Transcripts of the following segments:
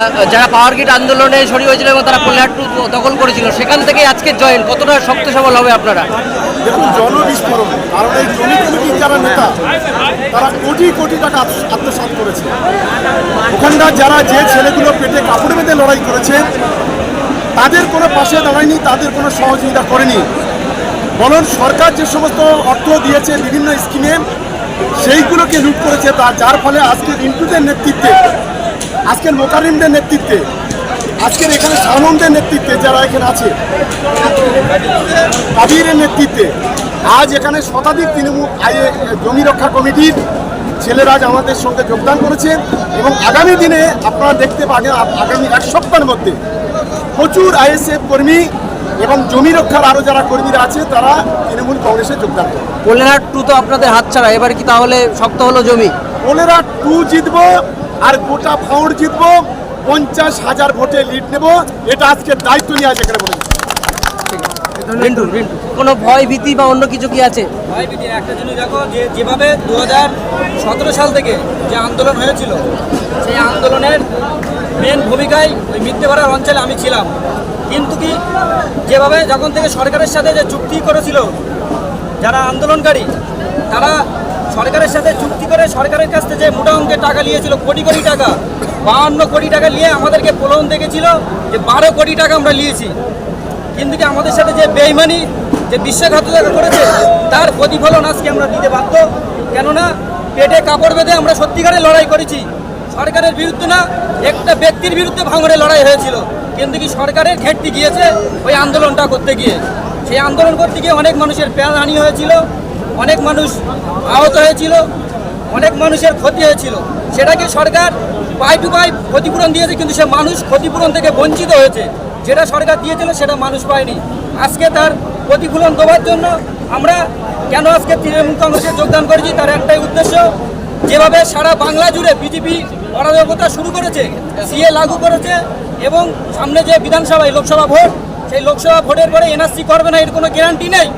যারা পাওয়ার গেট আন্দোলনে সরি হয়েছিল এবং তারা কোল্হাট দখল করেছিল, সেখান থেকে আজকে জয়েন কতটা শক্ত সবল হবে আপনারা? দেখুন, জনবিস্ফোরণ, কারণ এই জমি কমিটির যারা নেতা, তারা কোটি কোটি টাকা আত্ম- আত্মসাৎ করেছে। ওখানকার যারা যে ছেলেগুলো পেটে কাপড় বেঁধে লড়াই করেছে, তাদের কোনো পাশে দাঁড়ায়নি, তাদের কোনো সহযোগিতা করেনি। বরং সরকার যে সমস্ত অর্থ দিয়েছে বিভিন্ন স্কিমে, সেইগুলোকে লুট করেছে, তা যার ফলে আজকে রিন্টুদের নেতৃত্বে আজকের মোকারিমদের নেতৃত্বে আজকের এখানে সালমদের নেতৃত্বে যারা এখানে আছে কাবিরের নেতৃত্বে আজ এখানে শতাধিক তৃণমূল আইএ জমি রক্ষা কমিটির ছেলেরা আজ আমাদের সঙ্গে যোগদান করেছে এবং আগামী দিনে আপনারা দেখতে পাবেন আগামী এক সপ্তাহের মধ্যে প্রচুর আইএসএফ কর্মী এবং জমি রক্ষার আরও যারা কর্মীরা আছে তারা তৃণমূল কংগ্রেসে যোগদান করবে। কোল্হাট টু তো আপনাদের হাত ছাড়া এবার কি তাহলে শক্ত হলো জমি? ওনারা টু জিতবো আর গোটা ফাউন্ড জিতবো পঞ্চাশ হাজার ভোটে লিড নেব এটা আজকে দায়িত্ব নিয়ে আছে এখানে বলে দিচ্ছি। রিন্টু রিন্টু কোনো ভয় ভীতি বা অন্য কিছু কি আছে ভয় ভীতি একটা জিনিস দেখো যে যেভাবে দু সতেরো সাল থেকে যে আন্দোলন হয়েছিল সেই আন্দোলনের মেন ভূমিকায় ওই মিথ্যে মিথ্যেপাড়ার অঞ্চলে আমি ছিলাম কিন্তু কি যেভাবে যখন থেকে সরকারের সাথে যে চুক্তি করেছিল যারা আন্দোলনকারী তারা সরকারের সাথে চুক্তি করে সরকারের কাছ থেকে যে মোটা অঙ্কের টাকা নিয়েছিল, কোটি কোটি টাকা, বাহান্ন কোটি টাকা নিয়ে আমাদেরকে প্রলোভন দেখেছিল যে বারো কোটি টাকা আমরা নিয়েছি। কিন্তু কি আমাদের সাথে যে বেইমানি, যে বিশ্বাসঘাতকতা করেছে, তার প্রতিফলন আজকে আমরা দিতে বাধ্য। কেননা, পেটে কাপড় বেঁধে আমরা সত্যিকারের লড়াই করেছি। সরকারের বিরুদ্ধে না, একটা ব্যক্তির বিরুদ্ধে ভাঙড়ে লড়াই হয়েছিল। কিন্তু কি সরকারের ঘেটতি গিয়েছে ওই আন্দোলনটা করতে গিয়ে। সেই আন্দোলন করতে গিয়ে অনেক মানুষের প্রাণহানি হয়েছিল। অনেক মানুষ আহত হয়েছিল, অনেক মানুষের ক্ষতি হয়েছিল। সেটাকে সরকার পাই টু পাই ক্ষতিপূরণ দিয়েছে, কিন্তু সে মানুষ ক্ষতিপূরণ থেকে বঞ্চিত হয়েছে। যেটা সরকার দিয়েছিল, সেটা মানুষ পায়নি। আজকে তার প্রতিফলন দেওয়ার জন্য আমরা কেন আজকে তৃণমূল কংগ্রেসে যোগদান করেছি, তার একটাই উদ্দেশ্য, যেভাবে সারা বাংলা জুড়ে বিজেপি অরাজকতা শুরু করেছে সিএ লাগু করেছে, এবং সামনে যে বিধানসভায় লোকসভা ভোট, সেই লোকসভা ভোটের পরে এনআরসি করবে না, এর কোনো গ্যারান্টি নেই।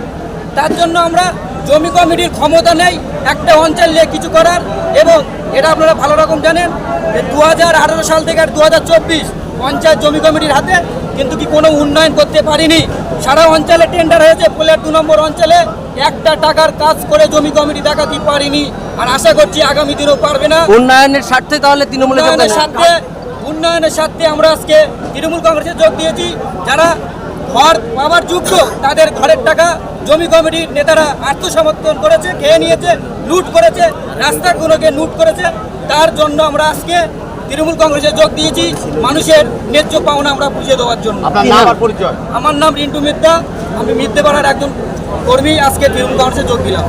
তার জন্য আমরা জমি কমিটির ক্ষমতা নেই একটা অঞ্চল নিয়ে কিছু করার এবং এটা আপনারা ভালো রকম জানেন যে দু হাজার আঠেরো সাল থেকে আর দু পঞ্চায়েত জমি কমিটির হাতে কিন্তু কি কোনো উন্নয়ন করতে পারিনি। সারা অঞ্চলে টেন্ডার হয়েছে পোলের দু নম্বর অঞ্চলে একটা টাকার কাজ করে জমি কমিটি দেখাতে পারিনি আর আশা করছি আগামী দিনেও পারবে না। উন্নয়নের স্বার্থে তাহলে তৃণমূলের স্বার্থে উন্নয়নের স্বার্থে আমরা আজকে তৃণমূল কংগ্রেসে যোগ দিয়েছি। যারা ঘর পাওয়ার যোগ্য। তাদের ঘরের টাকা জমি কমিটির নেতারা আত্মসমর্থন করেছে খেয়ে নিয়েছে লুট করেছে রাস্তাগুলোকে লুট করেছে। তার জন্য আমরা আজকে তৃণমূল কংগ্রেসে যোগ দিয়েছি মানুষের ন্যায্য পাওনা আমরা বুঝিয়ে দেওয়ার জন্য। আমার নাম রিন্টু মিদ্যা আমি মিদ্যে পাড়ার একজন কর্মী আজকে তৃণমূল কংগ্রেসে যোগ দিলাম।